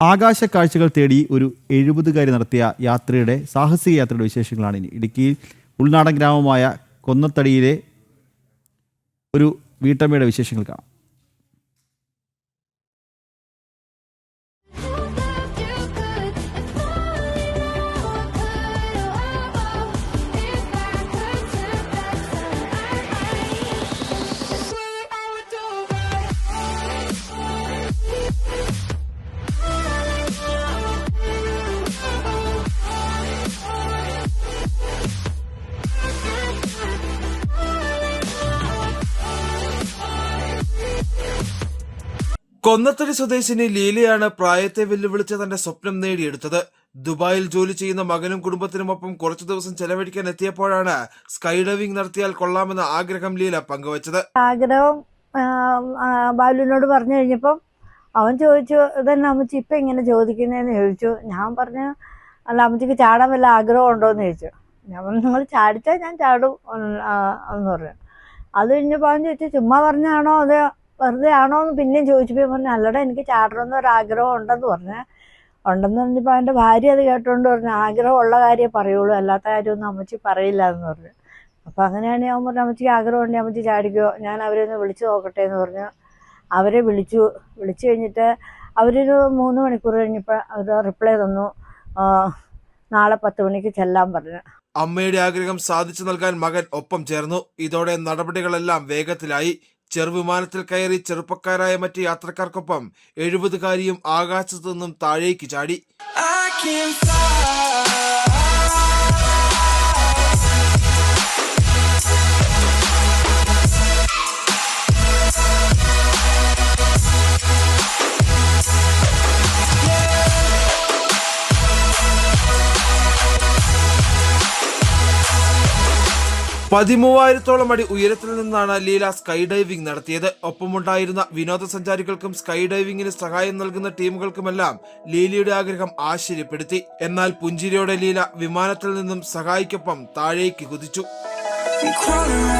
ആകാശ കാഴ്ചകൾ തേടി ഒരു എഴുപതുകാരി നടത്തിയ യാത്രയുടെ സാഹസിക യാത്രയുടെ വിശേഷങ്ങളാണ് ഇനി. ഇടുക്കിയിൽ ഉൾനാടൻ ഗ്രാമമായ കൊന്നത്തടിയിലെ ഒരു വീട്ടമ്മയുടെ വിശേഷങ്ങൾ കാണാം. കൊന്നത്തടി സ്വദേശിനി ലീലയാണ് പ്രായത്തെ വെല്ലുവിളിച്ച് തന്റെ സ്വപ്നം നേടിയെടുത്തത്. ദുബായിൽ ജോലി ചെയ്യുന്ന മകനും കുടുംബത്തിനുമൊപ്പം കുറച്ചു ദിവസം ചെലവഴിക്കാൻ എത്തിയപ്പോഴാണ് സ്കൈ ഡൈവിംഗ് നടത്തിയാൽ കൊള്ളാമെന്ന ആഗ്രഹം ലീല പങ്കുവച്ചത്. ആഗ്രഹം ബാലുവിനോട് പറഞ്ഞു കഴിഞ്ഞപ്പം അവൻ ചോദിച്ചു ഇതന്നെ അമ്മച്ചി ഇപ്പം ഇങ്ങനെ ചോദിക്കുന്നതെന്ന് ചോദിച്ചു. ഞാൻ പറഞ്ഞു അല്ല അമ്മച്ചിക്ക് ചാടാൻ വല്ല ആഗ്രഹം ഉണ്ടോന്ന് ചോദിച്ചു. ഞാൻ നിങ്ങൾ ചാടിച്ചാൽ ഞാൻ ചാടും എന്ന് പറഞ്ഞു. അത് കഴിഞ്ഞപ്പോൾ അവൻ ചോദിച്ചു ചുമ്മാ പറഞ്ഞാണോ? അത് വെറുതെ ആണോ എന്ന് പിന്നെയും ചോദിച്ചപ്പോൾ പറഞ്ഞു അല്ലടാ എനിക്ക് ചാടണമെന്ന് ഒരു ആഗ്രഹം ഉണ്ടെന്ന് പറഞ്ഞു. ഉണ്ടെന്ന് പറഞ്ഞപ്പോൾ അവന്റെ ഭാര്യ അത് കേട്ടോണ്ട് പറഞ്ഞു ആഗ്രഹമുള്ള കാര്യമേ പറയുള്ളൂ അല്ലാത്ത കാര്യമൊന്നും അമ്മച്ചി പറയില്ല എന്ന് പറഞ്ഞു. അപ്പം അങ്ങനെയാണെങ്കിൽ അവൻ പറഞ്ഞു അമ്മച്ചിക്ക് ആഗ്രഹമുണ്ടെങ്കിൽ അമ്മച്ചി ചാടിക്കോ ഞാൻ അവരെ ഒന്ന് വിളിച്ചു നോക്കട്ടെ എന്ന് പറഞ്ഞു. അവരെ വിളിച്ചു. വിളിച്ചു കഴിഞ്ഞിട്ട് അവരൊരു മൂന്ന് മണിക്കൂർ കഴിഞ്ഞപ്പോൾ അവർ റിപ്ലൈ തന്നു. നാളെ പത്ത് മണിക്ക് ചെല്ലാൻ പറഞ്ഞു. അമ്മയുടെ ആഗ്രഹം സാധിച്ചു നൽകാൻ മകൻ ഒപ്പം ചേർന്നു. ഇതോടെ നടപടികളെല്ലാം വേഗത്തിലായി. ചെറുവിമാനത്തിൽ കയറി ചെറുപ്പക്കാരായ മറ്റ് യാത്രക്കാർക്കൊപ്പം എഴുപതുകാരിയും ആകാശത്തു നിന്നും താഴേക്ക് ചാടി. പതിമൂവായിരത്തോളം അടി ഉയരത്തിൽ നിന്നാണ് ലീല സ്കൈ ഡൈവിംഗ് നടത്തിയത്. ഒപ്പമുണ്ടായിരുന്ന വിനോദസഞ്ചാരികൾക്കും സ്കൈ ഡൈവിംഗിന് സഹായം നൽകുന്ന ടീമുകൾക്കുമെല്ലാം ലീലയുടെ ആഗ്രഹം ആശ്ചര്യപ്പെടുത്തി. എന്നാൽ പുഞ്ചിരിയോടെ ലീല വിമാനത്തിൽ നിന്നും സഹായിക്കൊപ്പം താഴേക്ക് കുതിച്ചു. Crawl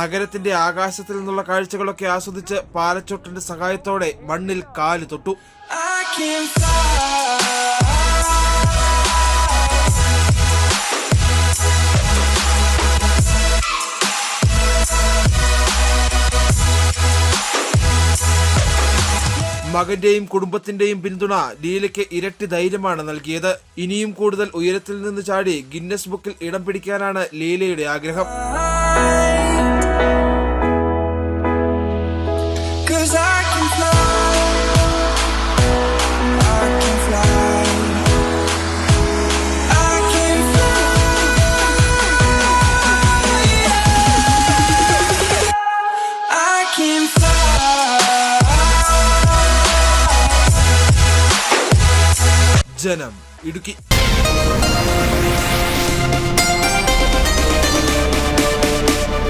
നഗരത്തിന്റെ ആകാശത്തിൽ നിന്നുള്ള കാഴ്ചകളൊക്കെ ആസ്വദിച്ച് പാലച്ചോട്ടിന്റെ സഹായത്തോടെ മണ്ണിൽ കാൽ തൊട്ടു. മകന്റെയും കുടുംബത്തിന്റെയും പിന്തുണ ലീലയ്ക്ക് ഇരട്ടി ധൈര്യമാണ് നൽകിയത്. ഇനിയും കൂടുതൽ ഉയരത്തിൽ നിന്ന് ചാടി ഗിന്നസ് ബുക്കിൽ ഇടം പിടിക്കാനാണ് ലീലയുടെ ആഗ്രഹം. ജനം ഇടുക്കി.